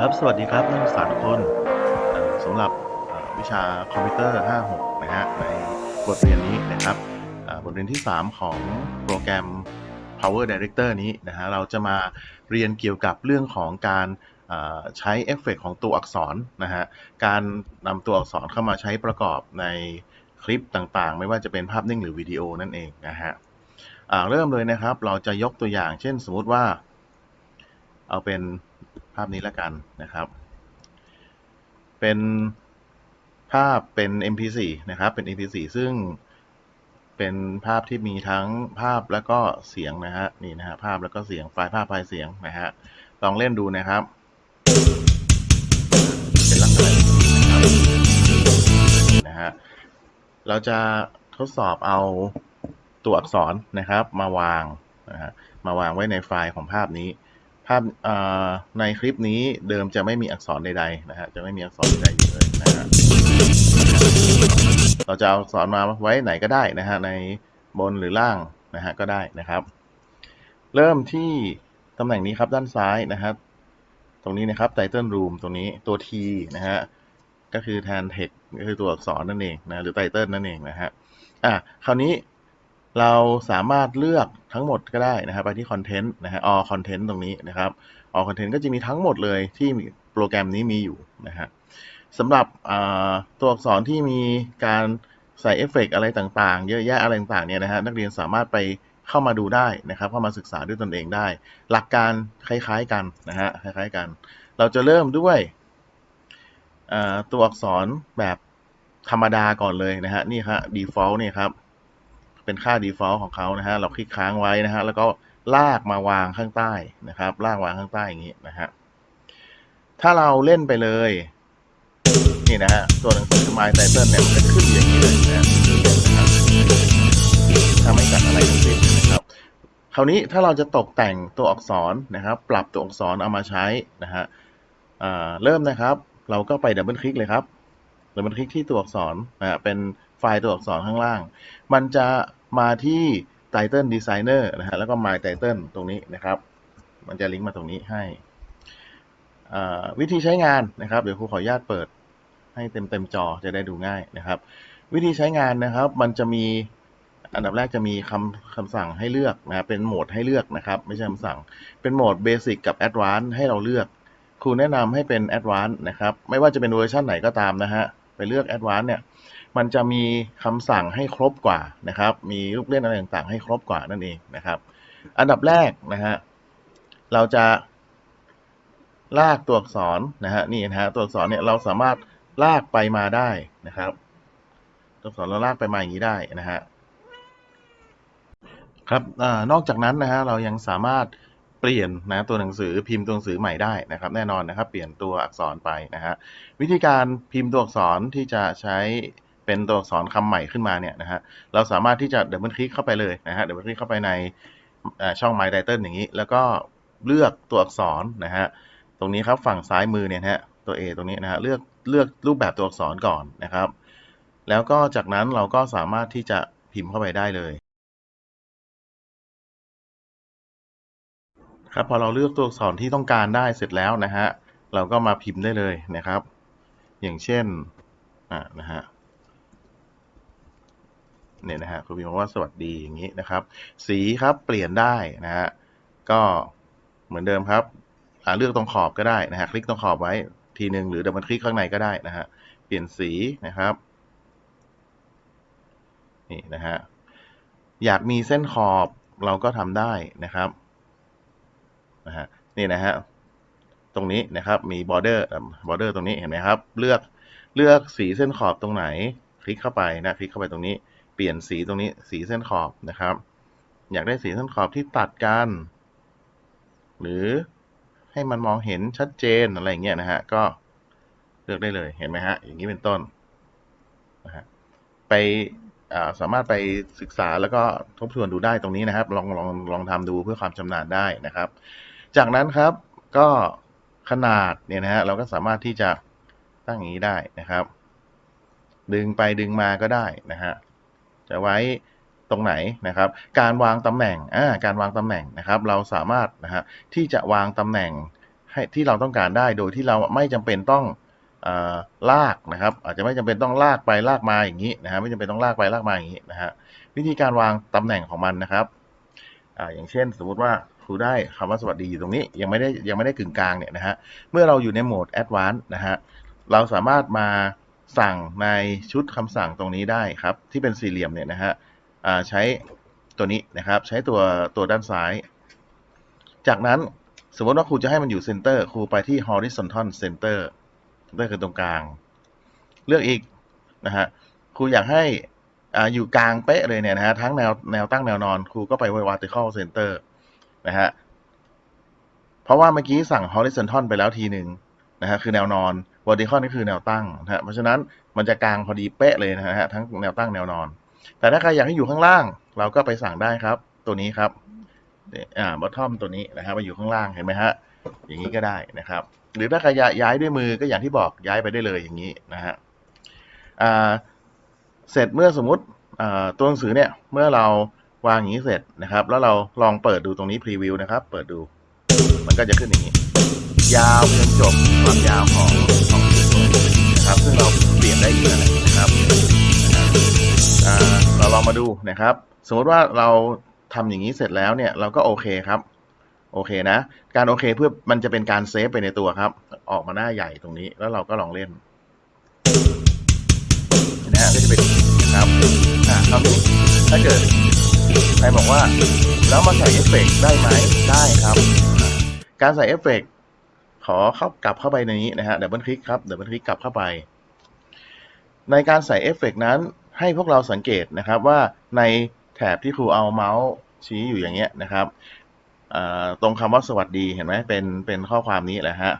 ครับ สวัสดีครับนักศึกษาทุกคนสำหรับวิชาคอมพิวเตอร์ 56 นะฮะ ในบทเรียนนี้นะครับบทเรียนที่ 3 ของโปรแกรม Power Director นี้นะฮะ เราจะมาเรียนเกี่ยวกับเรื่องของการใช้เอฟเฟกต์ของตัวอักษรนะฮะ การนำตัวอักษรเข้ามาใช้ประกอบในคลิปต่างๆ ไม่ว่าจะเป็นภาพนิ่งหรือวิดีโอนั่นเองนะฮะเริ่มเลยนะครับ เราจะยกตัวอย่าง เช่น สมมติว่า เอาเป็น ภาพนี้ละกันนะครับ เป็นภาพเป็น MP4 นะครับ เป็น MP4 ซึ่งเป็นภาพที่มีทั้งภาพแล้วก็เสียงนะฮะนี่นะฮะภาพแล้วก็เสียงไฟล์ภาพไฟล์เสียงนะฮะลองเล่นดูนะครับ เป็นลักษณะนะฮะเราจะทดสอบเอาตัวอักษรนะครับ มาวางนะฮะมาวางไว้ในไฟล์ของภาพนี้ ภาพในคลิปนี้เดิมจะไม่มีอักษรใดๆนะฮะจะไม่มีอักษรใดๆเลยนะฮะเราจะเอาอักษรมาไว้ไหนก็ได้นะฮะในบนหรือล่างนะฮะก็ได้นะครับ เริ่มที่ตำแหน่งนี้ครับด้านซ้ายนะครับ ตรงนี้นะครับ Title Room ตรงนี้ตัว T นะฮะก็คือแทน text ก็คือตัวอักษรนั่นเองนะหรือ Title นั่นเองนะฮะอะคราวนี้ เราสามารถเลือกทั้งหมดก็ได้นะครับ ไปที่ Content นะฮะ All Content ตรงนี้นะครับ All Content ก็จะมีทั้งหมดเลยที่โปรแกรมนี้มีอยู่นะฮะสำหรับตัวอักษรที่มีการใส่เอฟเฟกต์อะไรต่างๆ เยอะแยะอะไรต่างๆเนี่ยนะฮะนักเรียนสามารถไปเข้ามาดูได้นะครับ เข้ามาศึกษาด้วยตนเองได้ หลักการคล้ายๆกันนะฮะคล้ายๆกัน เราจะเริ่มด้วยตัวอักษรแบบธรรมดาก่อนเลยนะฮะนี่ครับ default เนี่ยครับ เป็นค่า default ของเขานะฮะเราคลิกค้างไว้นะฮะแล้วก็ลากมาวางข้างใต้นะครับ ลากวางข้างใต้อย่างนี้นะฮะถ้าเราเล่นไปเลยนี่นะฮะตัวหนังสือ My Title เนี่ยมันขึ้นอย่างนี้เลยนะถ้าไม่ตัดอะไรทั้งสิ้นนะครับคราวนี้ถ้าเราจะตกแต่งตัวอักษรนะครับ ปรับตัวอักษรเอามาใช้นะฮะอ่าเริ่มนะครับ เราก็ไปดับเบิลคลิกเลยครับดับเบิลคลิกที่ตัวอักษรนะฮะเป็นไฟล์ตัวอักษรข้างล่าง มันจะ มาที่ Title Designer นะฮะแล้วก็ My Title ตรงนี้นะครับ มันจะลิงก์มาตรงนี้ให้อ่าวิธีใช้งานนะครับ เดี๋ยวครูขออนุญาตเปิดให้เต็มเต็มจอจะได้ดูง่ายนะครับ วิธีใช้งานนะครับ มันจะมีอันดับแรกจะมีคำคำสั่งให้เลือกนะเป็นโหมดให้เลือกนะครับ ไม่ใช่คำสั่ง เป็นโหมด Basic กับ Advanced ให้เราเลือกครูแนะนำให้เป็น Advanced นะครับ ไม่ว่าจะเป็นเวอร์ชันไหนก็ตามนะฮะ ไปเลือก Advanced เนี่ย มันจะมีคำสั่งให้ครบกว่านะครับ มีลูกเล่นอะไรต่างๆ ให้ครบกว่านั่นเองนะครับ อันดับแรกนะฮะเราจะลากตัวอักษรนะฮะนี่นะฮะตัวอักษรเนี่ยเราสามารถลากไปมาได้นะครับ ตัวอักษรเราลากไปมาอย่างนี้ได้นะฮะครับอนอกจากนั้นนะฮะเรายังสามารถเปลี่ยนนะตัวหนังสือพิมพ์ตัวหนังสือใหม่ได้นะครับ แน่นอนนะครับ เปลี่ยนตัวอักษรไปนะฮะวิธีการพิมพ์ตัวอักษรที่จะใช้ เป็นตัวอักษรคำใหม่ขึ้นมาเนี่ยนะฮะเราสามารถที่จะดับเบิลคลิกเข้าไปเลยนะฮะดับเบิลคลิกเข้าไปในช่อง My Title อย่างนี้ แล้วก็เลือกตัวอักษรนะฮะตรงนี้ครับฝั่งซ้ายมือเนี่ยนะฮะตัว A ตรงนี้นะฮะเลือกเลือกรูปแบบตัวอักษรก่อนนะครับ แล้วก็จากนั้นเราก็สามารถที่จะพิมพ์เข้าไปได้เลยครับพอเราเลือกตัวอักษรที่ต้องการได้เสร็จแล้วนะฮะเราก็มาพิมพ์ได้เลยนะครับ อย่างเช่นอ่านะฮะ เนี่ยนะฮะครูพิมพ์ว่าสวัสดีอย่างนี้นะครับ สีครับเปลี่ยนได้นะฮะก็เหมือนเดิมครับเลือกตรงขอบก็ได้นะฮะคลิกตรงขอบไว้ทีหนึ่งหรือดับเบิลคลิกข้างในก็ได้นะฮะเปลี่ยนสีนะครับนี่นะฮะอยากมีเส้นขอบเราก็ทำได้นะครับนะฮะนี่นะฮะตรงนี้นะครับมี border เอ่อ border ตรงนี้เห็นไหมครับ เลือกเลือกสีเส้นขอบตรงไหน คลิกเข้าไปนะคลิกเข้าไปตรงนี้ เปลี่ยนสีตรงนี้สีเส้นขอบนะครับ อยากได้สีเส้นขอบที่ตัดกัน หรือให้มันมองเห็นชัดเจนอะไรอย่างเงี้ยนะฮะก็เลือกได้เลยเห็นไหมฮะอย่างนี้เป็นต้นนะฮะไปาสามารถไปศึกษาแล้วก็ทบทวนดูได้ตรงนี้นะครับ ลองลองลองทำดูเพื่อความชำนาญได้นะครับ จากนั้นครับก็ขนาดเนี่ยนะฮะเราก็สามารถที่จะตั้งอย่างนี้ได้นะครับ ดึงไปดึงมาก็ได้นะฮะ จะไว้ตรงไหนนะครับ การวางตำแหน่งอ่าการวางตำแหน่งนะครับ เราสามารถนะฮะที่จะวางตำแหน่งให้ที่เราต้องการได้โดยที่เราไม่จำเป็นต้องอ่อลากนะครับ อาจจะไม่จำเป็นต้องลากไปลากมาอย่างนี้นะฮะไม่จำเป็นต้องลากไปลากมาอย่างนี้นะฮะวิธีการวางตำแหน่งของมันนะครับอ่าอย่างเช่น สมมุติว่าครูได้คำว่าสวัสดีอยู่ตรงนี้ยังไม่ได้ยังไม่ได้กึ่งกลางเนี่ยนะฮะเมื่อเราอยู่ในโหมด Advanced นะฮะเราสามารถมา สั่งในชุดคำสั่งตรงนี้ได้ครับ ที่เป็นสี่เหลี่ยมเนี่ยนะฮะใช้ตัวนี้นะครับ ใช้ตัวตัวด้านซ้าย จากนั้นสมมติว่าครูจะให้มันอยู่เซนเตอร์ครูไปที่ horizontal center นั่นคือตรงกลาง เลือกอีกนะฮะครูอยากให้ออยู่กลางเป๊ะเลยเนี่ยนะฮะทั้งแนวแนวตั้งแนวนอนครูก็ไป vertical center นะฮะเพราะว่าเมื่อกี้สั่ง horizontal ไปแล้วทีหนึ่งนะฮะคือแนวนอน vertical นี่คือแนวตั้งนะฮะเพราะฉะนั้นมันจะกลางพอดีเป๊ะเลยนะฮะทั้งแนวตั้งแนวนอน แต่ถ้าใครอยากให้อยู่ข้างล่าง เราก็ไปสั่งได้ครับ ตัวนี้ครับอ่าบอททอมตัวนี้นะครับมาอยู่ข้างล่างเห็นไหมฮะอย่างนี้ก็ได้นะครับ หรือถ้าใครย้ายด้วยมือก็อย่างที่บอกย้ายไปได้เลยอย่างนี้นะฮะอ่าเสร็จเมื่อสมมติอ่าตัวหนังสือเนี่ยเมื่อเราวางอย่างนี้เสร็จนะครับ แล้วเราลองเปิดดูตรงนี้พรีวิวนะครับ เปิดดูมันก็จะขึ้นอย่างนี้ ยาวจนจบความยาวของ นะครับ ซึ่งเราเปลี่ยนได้อีกนั่นและครับนะครับเราลองมาดูนะครับ สมมติว่าเราทำอย่างนี้เสร็จแล้วเนี่ยเราก็โอเคครับ โอเคนะ การโอเคเพื่อมันจะเป็นการเซฟไปในตัวครับ ออกมาหน้าใหญ่ตรงนี้แล้วเราก็ลองเล่นนะฮะก็จะเป็นนะครับอ่าคราวนี้ถ้าเกิดใครบอกว่า แล้วมาใส่เอฟเฟกต์ได้ไหมได้ครับ การใส่เอฟเฟกต์ ขอเข้ากลับเข้าไปในนี้นะฮะดับเบิลคลิกครับดับเบิลคลิกกลับเข้าไป ในการใส่เอฟเฟกต์นั้นให้พวกเราสังเกตนะครับว่าในแถบที่ครูเอาเมาส์ชี้อยู่อย่างเงี้ยนะครับตรงคำว่าสวัสดีเห็นไหมเป็นเป็นข้อความนี้แหละฮะ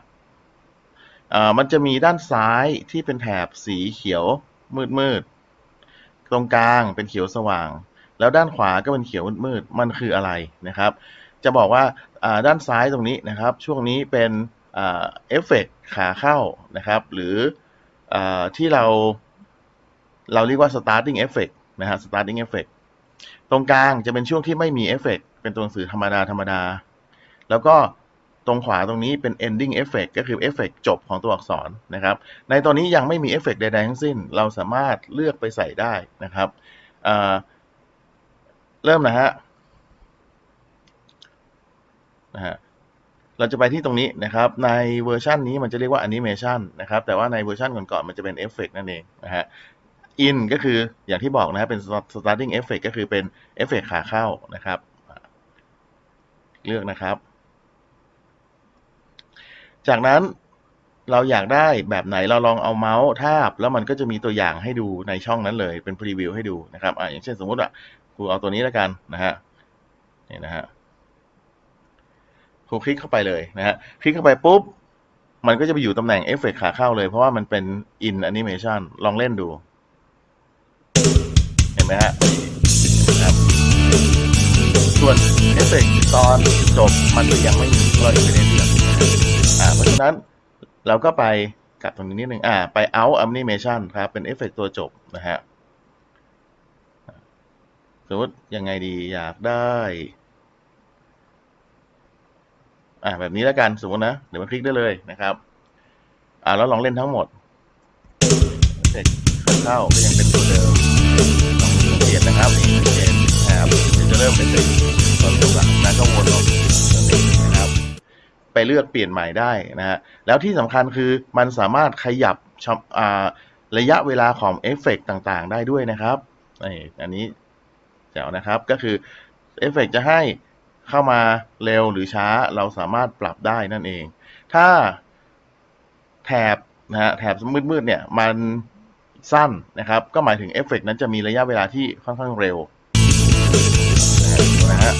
มันจะมีด้านซ้ายที่เป็นแถบสีเขียวมืดมืดๆตรงกลางเป็นเขียวสว่าง แล้วด้านขวาก็เป็นเขียวมืดมืดๆมันคืออะไรนะครับ จะบอกว่าด้านซ้ายตรงนี้นะครับ ช่วงนี้เป็น เอฟเฟกต์ขาเข้านะครับ หรืออที่เราเราเรียกว่า starting effect นะฮะ starting effect ตรงกลางจะเป็นช่วงที่ไม่มีเอฟเฟกเป็นตัวหนังสือธรรมดาธรรมดา แล้วก็ตรงขวาตรงนี้เป็น ending effect ก็คือเอฟเฟกจบของตัวอักษรนะครับ ในตอนนี้ยังไม่มีเอฟเฟกใดๆทั้งสิ้น เราสามารถเลือกไปใส่ได้นะครับเริ่มนะฮะนะฮะ เราจะไปที่ตรงนี้นะครับ ในเวอร์ชันนี้มันจะเรียกว่า animation นะครับ แต่ว่าในเวอร์ชันก่อนๆมันจะเป็น effect นั่นเองนะฮะ in ก็คืออย่างที่บอกนะครับเป็น starting effect ก็คือเป็นเอฟเฟกขาเข้านะครับ เลือกนะครับ จากนั้นเราอยากได้แบบไหนเราลองเอาเมาส์ทาบ แล้วมันก็จะมีตัวอย่างให้ดูในช่องนั้นเลยเป็นพรีวิวให้ดูนะครับอ่าอย่างเช่นสมมติอะครูเอาตัวนี้แล้วกันนะฮะนี่นะฮะ ครูคลิกเข้าไปเลยนะฮะคลิกเข้าไปปุ๊บ มันก็จะไปอยู่ตำแหน่งเอฟเฟกขาเข้าเลย เพราะว่ามันเป็น in animation ลองเล่นดู เห็นไหมฮะครับส่วนเอฟเฟกต์ตอนจบมันก็ยังไม่มีเรายังไม่ได้เลือกนอ่าเพราะฉะนั้นเราก็ไปกลับตรงนี้นิดนึงอ่าไป out animation ครับ เป็นเอฟเฟกต์ตัวจบนะฮะสมมติยังไงดีอยากได้ อ่าแบบนี้แล้วกันสมมตินะเดี๋ยวมาคลิกได้เลยนะครับ อ่าแล้วลองเล่นทั้งหมดเอฟเฟกต์เข้าก็ยังเป็นตัวเดิมสังเกตนะครับนี่สังเกตนะครับเดี๋ยวจะเริ่มเป็นตอนจบหลังนะก็วนออกตรงนี้นะครับ ไปเลือกเปลี่ยนใหม่ได้นะฮะแล้วที่สำคัญคือมันสามารถขยับชองอ่าระยะเวลาของเอฟเฟกต์ต่างๆ ได้ด้วยนะครับนี่อันนี้แจ๋วนะครับก็คือเอฟเฟกต์จะให้ เข้ามาเร็วหรือช้าเราสามารถปรับได้นั่นเอง ถ้าแถบนะฮะแถบมืดๆเนี่ยมันสั้นนะครับ ก็หมายถึงเอฟเฟกต์นั้นจะมีระยะเวลาที่ค่อนข้างเร็วนะฮะ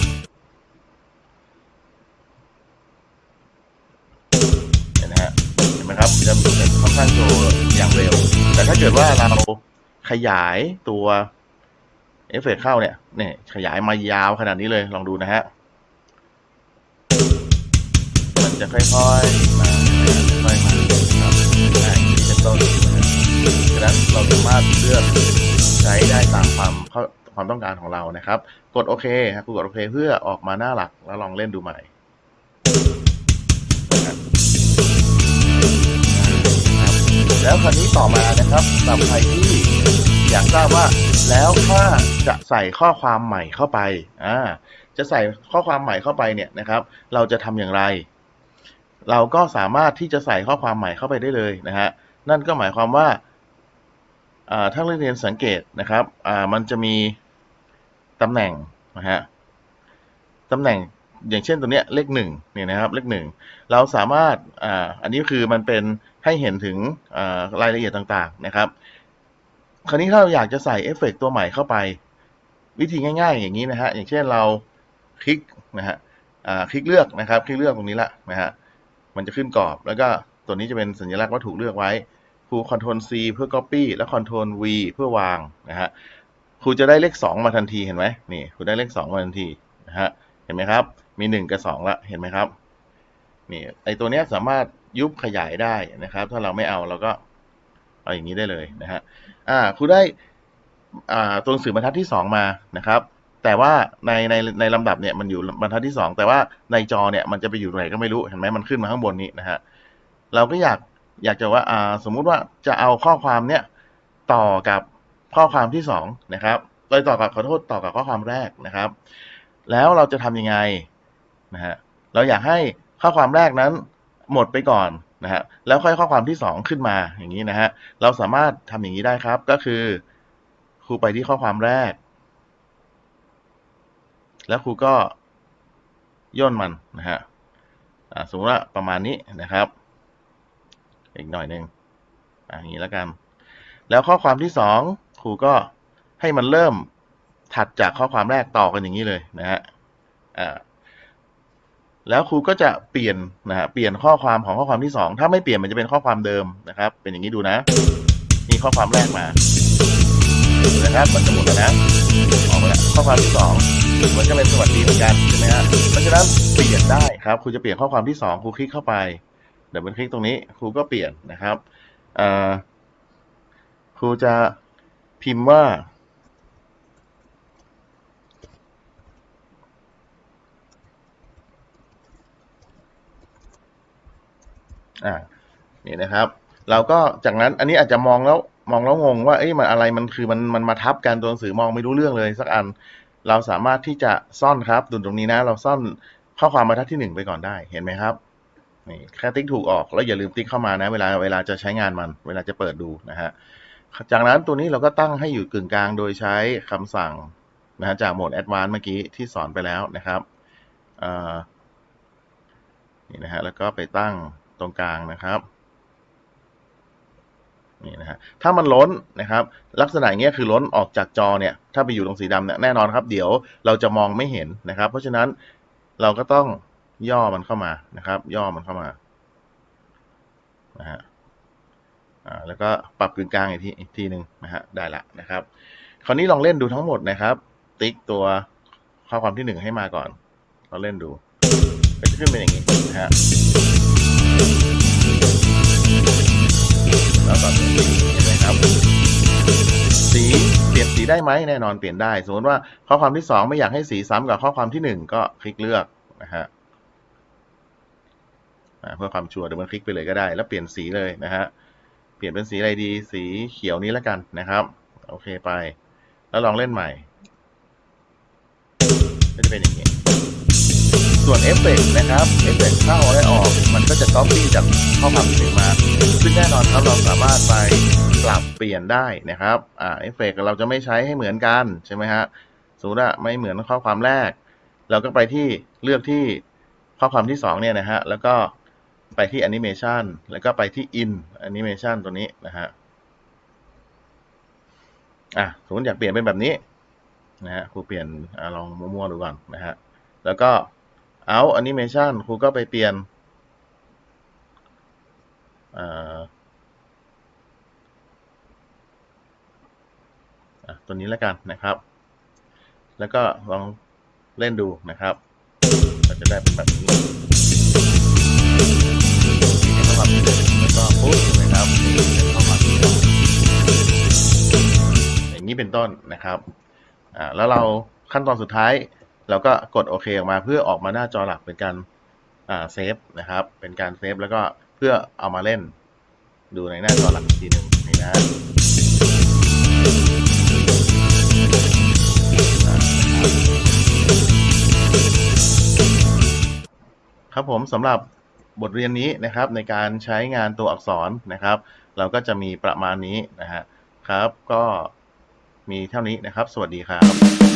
เห็นนะฮะเห็นไหมครับจะค่อนข้างโชว์อย่างเร็ว แต่ถ้าเกิดว่าเราขยายตัวเอฟเฟกต์เข้าเนี่ยเนี่ยขยายมายาวขนาดนี้เลยลองดูนะฮะ จะค่อยๆมาค่อยๆมาครับเป็นต้นดังนั้นเราสามารถเลือกใช้ได้ตามความความต้องการของเรานะครับ กดโอเคครับกดโอเคเพื่อออกมาหน้าหลักแล้วลองเล่นดูใหม่แล้วคราวนี้ต่อมานะครับสำหรับใครที่อยากทราบว่าแล้วถ้าจะใส่ข้อความใหม่เข้าไปอ่าจะใส่ข้อความใหม่เข้าไปเนี่ยนะครับ เราจะทำอย่างไร เราก็สามารถที่จะใส่ข้อความใหม่เข้าไปได้เลยนะฮะ นั่นก็หมายความว่าอ่าถ้าเรียนสังเกตนะครับมันจะมีตำแหน่งนะฮะตำแหน่งอย่างเช่นตัวเนี้ยเลขหนึ่งเนี่ยนะครับเลขหนึ่งเราสามารถอ่าอันนี้คือมันเป็นให้เห็นถึงอ่ารายละเอียดต่างๆนะครับ คราวนี้ถ้าเราอยากจะใส่เอฟเฟกต์ตัวใหม่เข้าไป วิธีง่าย ๆ อย่างนี้นะฮะอย่างเช่นเราคลิกนะฮะอ่าคลิกเลือกนะครับ คลิกเลือกตรงนี้ละนะฮะ มันจะขึ้นกรอบ แล้วก็ตัวนี้จะเป็นสัญลักษณ์ว่าถูกเลือกไว้ ครูคอนโทรล C เพื่อ Copy และคอนโทรล V เพื่อวางนะฮะ ครูจะได้เลข 2 มาทันทีเห็นไหมนี่ครูได้เลข 2 มาทันทีนะฮะ เห็นไหมครับ มี 1 กับ 2 ละ เห็นไหมครับ นี่ไอตัวเนี้ยสามารถยุบขยายได้นะครับ ถ้าเราไม่เอาเราก็เอาอย่างนี้ได้เลยนะฮะ อ่า ครูได้อ่าตัวหนังสือบรรทัดที่สองมานะครับ แต่ว่าในในในลำดับเนี่ยมันอยู่บรรทัดที่สองแต่ว่าในจอเนี่ยมันจะไปอยู่ตรงไหนก็ไม่รู้เห็นไหมมันขึ้นมาข้างบนนี้นะฮะเราก็อยากอยากจะว่าอ่าสมมุติว่าจะเอาข้อความเนี่ยต่อกับข้อความที่สองนะครับโดยต่อกับขอโทษต่อกับข้อความแรกนะครับ แล้วเราจะทำยังไงนะฮะเราอยากให้ข้อความแรกนั้นหมดไปก่อนนะฮะแล้วค่อยข้อความที่สองขึ้นมาอย่างนี้นะฮะเราสามารถทำอย่างนี้ได้ครับก็คือครูไปที่ข้อความแรก แล้วครูก็ย่นมันนะฮะอ่าสมมติว่าประมาณนี้นะครับ อีกหน่อยหนึ่งอ่าอย่างนี้แล้วกัน แล้วข้อความที่สองครูก็ให้มันเริ่มถัดจากข้อความแรกต่อกันอย่างนี้เลยนะฮะอ่าแล้วครูก็จะเปลี่ยนนะฮะเปลี่ยนข้อความของข้อความที่สองถ้าไม่เปลี่ยนมันจะเป็นข้อความเดิมนะครับ เป็นอย่างนี้ดูนะนี่ข้อความแรกมานะครับมันจะหมดแล้วนะออกมาแล้วข้อความที่สอง มันก็เป็นสวัสดีเหมือนกันใช่ไหมฮะเพราะฉะนั้นเปลี่ยนได้ครับครูจะเปลี่ยนข้อความที่สองครูคลิกเข้าไปเดี๋ยวมันคลิกตรงนี้ครูก็เปลี่ยนนะครับครูจะพิมพ์ว่า อ่านี่นะครับ เราก็จากนั้นอันนี้อาจจะมองแล้วมองแล้วงงว่าเอ้ยมันอะไรมันคือมันมันมาทับกันตัวหนังสือมองไม่รู้เรื่องเลยสักอัน เราสามารถที่จะซ่อนครับดุนตรงนี้นะ เราซ่อนข้อความบรรทัดที่หนึ่งไปก่อนได้เห็นไหมครับนี่แค่ติ๊กถูกออกแล้วอย่าลืมติ๊กเข้ามานะเวลาเวลาจะใช้งานมันเวลาจะเปิดดูนะฮะจากนั้นตัวนี้เราก็ตั้งให้อยู่กึ่งกลางโดยใช้คำสั่งนะฮะจากโหมด Advanced เมื่อกี้ที่สอนไปแล้วนะครับนี่นะฮะแล้วก็ไปตั้งตรงกลางนะครับ นี่นะฮะถ้ามันล้นนะครับ ลักษณะอย่างเงี้ยคือล้นออกจากจอเนี่ยถ้าไปอยู่ตรงสีดำเนี่ยแน่นอนครับ เดี๋ยวเราจะมองไม่เห็นนะครับ เพราะฉะนั้นเราก็ต้องย่อมันเข้ามานะครับ ย่อมันเข้ามานะฮะอ่าแล้วก็ปรับกึ่งกลางอีกทีอีกทีหนึ่งนะฮะได้ละนะครับ คราวนี้ลองเล่นดูทั้งหมดนะครับ ติ๊กตัวข้อความที่หนึ่งให้มาก่อน เราเล่นดูก็จะขึ้นเป็นอย่างนี้นะฮะ แล้วก็สีเห็นไหมครับ สีเปลี่ยนสีได้ไหมแน่นอนเปลี่ยนได้ สมมติว่าข้อความที่สองไม่อยากให้สีซ้ำกับข้อความที่หนึ่งก็คลิกเลือกนะฮะเพื่อความชัวร์เดี๋ยวมันคลิกไปเลยก็ได้ แล้วเปลี่ยนสีเลยนะฮะเปลี่ยนเป็นสีอะไรดี สีเขียวนี้แล้วกันนะครับ โอเคไป แล้วลองเล่นใหม่ก็จะเป็นอย่างนี้ ส่วนเอฟเฟกต์นะครับเอฟเฟกต์เข้าและออก มันก็จะ copy จากข้อความที่หนึ่งมา ซึ่งแน่นอนครับเราสามารถไปปรับเปลี่ยนได้นะครับอ่าเอฟเฟกต์เราจะไม่ใช้ให้เหมือนกันใช่ไหมฮะสมมติว่าไม่เหมือนข้อความแรก เราก็ไปที่เลือกที่ข้อความที่สองเนี่ยนะฮะแล้วก็ไปที่แอนิเมชันแล้วก็ไปที่ in แอนิเมชันตัวนี้นะฮะอะสมมติอยากเปลี่ยนเป็นแบบนี้นะฮะครูเปลี่ยนอลองมั่วๆดูก่อนนะฮะแล้วก็ out animation ครูก็ไปเปลี่ยนตัวนี้แล้วกันนะครับ แล้วก็ลองเล่นดูนะครับก็จะได้เป็นแบบนี้มีข้อความที่หนึ่งแล้วก็ปุ๊บนะครับเป็นข้อควอย่างนี้เป็นต้นนะครับ แล้วเราขั้นตอนสุดท้าย เราก็กดโอเคออกมาเพื่อออกมาหน้าจอหลักเป็นการเซฟนะครับ เป็นการเซฟแล้วก็เพื่อเอามาเล่น ดูในหน้าจอหลักอีกทีหนึ่งนี่นะครับผมสำหรับบทเรียนนี้นะครับในการใช้งานตัวอักษรนะครับ เราก็จะมีประมาณนี้นะฮะครับ ก็มีเท่านี้นะครับ สวัสดีครับ